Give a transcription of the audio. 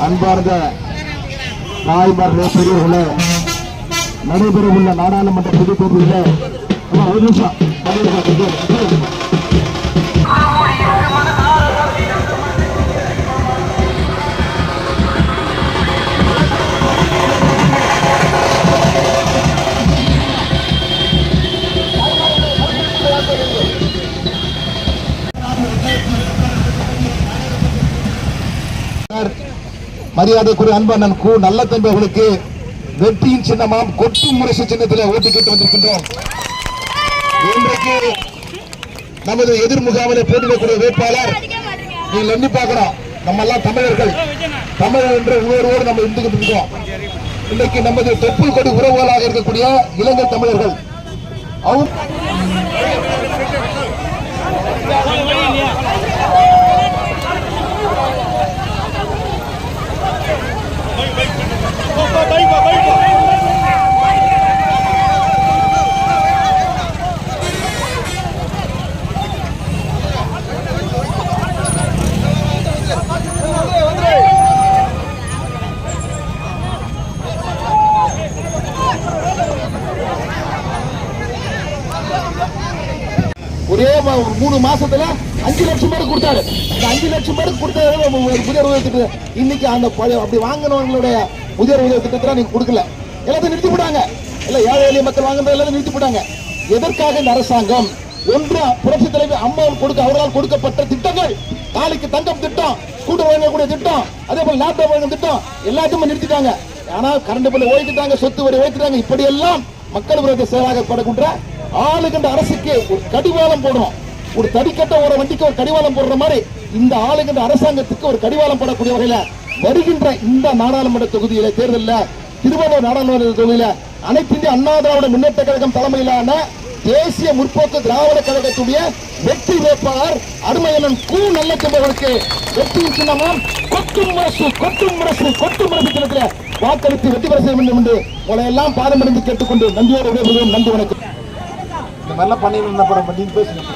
அன்பார்ந்த தாய்மார்களே பெரியவர்களே நடைபெற உள்ள நாடாளுமன்ற பொதுத் ஒரு நிமிஷம் மரியாதைக்குரிய அன்பண்ணன் கு நல்ல தம்பி அவர்களுக்கு வெற்றியின் சின்னமாம் கொட்டும் முரசு சின்னத்தில் ஓட்டு கேட்டு வந்திருக்கின்றோம். இன்றைக்கு நமது எதிர் முகாமில் போட்டியிடக்கூடிய வேட்பாளர் நீங்கள் எண்ணி பார்க்கணும் நம்ம எல்லாம் தமிழர்கள். தமிழர் என்ற உணர்வோடு நம்ம இருந்துகிட்டு இருக்கோம். இன்றைக்கு நமது தொப்புள் கொடி உறவுகளாக இருக்கக்கூடிய இலங்கை தமிழர்கள். அவங்க ஒரே ஒரு மூணு மாசத்துல அஞ்சு லட்சம் பேருக்கு கொடுத்தாரு. அந்த அஞ்சு லட்சம் பேருக்கு கொடுத்தது நம்ம ஒரு புதிய இன்னைக்கு அந்த அப்படி வாங்கினவங்களுடைய முதியோர் உதவி திட்டத்தை நீங்க கொடுக்கல. எல்லாத்தையும் நிறுத்தி போட்டாங்க. இல்ல ஏழை எளிய மக்கள் வாங்குறது எல்லாத்தையும் நிறுத்தி போட்டாங்க. எதற்காக இந்த அரசாங்கம் ஒன்று புரட்சி தலைவர் அம்மா கொடுக்க அவரால் கொடுக்கப்பட்ட திட்டங்கள் நாளைக்கு தங்கம் திட்டம் ஸ்கூட்டர் வழங்கக்கூடிய திட்டம் அதே போல லேப்டாப் வழங்கும் திட்டம் எல்லாத்தையுமே நிறுத்திட்டாங்க. ஆனா கரண்ட் பில் ஓய்த்துட்டாங்க சொத்து வரி ஓய்த்துட்டாங்க இப்படி எல்லாம் மக்கள் விரோத செயலாகப்படக்கூடிய ஆளுகின்ற அரசுக்கு ஒரு கடிவாளம் போடும் ஒரு தடிக்கட்ட ஒரு வண்டிக்கு ஒரு கடிவாளம் போடுற மாதிரி இந்த ஆளுகின்ற அரசாங்கத்துக்கு ஒரு கடிவாளம் போடக்கூடிய வகையில வருகின்ற இந்த நாடாளுமன்ற தொகுதியில தேர்தலில் திருவள்ளூர் நாடாளுமன்ற தொகுதியில அனைத்து இந்திய அண்ணா திராவிட முன்னேற்ற கழகம் தலைமையிலான தேசிய முற்போக்கு திராவிட கழகத்துடைய வெற்றி வேட்பாளர் அருமையனன் கு. நல்லச்சம்பவருக்கு வெற்றியின் சின்னமும். கொட்டும் முரசு கொட்டும் முரசு கொட்டும் முரசு சின்னத்தில் வாக்களித்து வெற்றி பெற செய்ய வேண்டும் என்று உங்களை எல்லாம் பாதமடைந்து கேட்டுக்கொண்டு நன்றியோடு விடைபெறுகிறேன். நன்றி வணக்கம். இந்த மாதிரிலாம் பண்ணிட்டு இருந்த பேசுங்க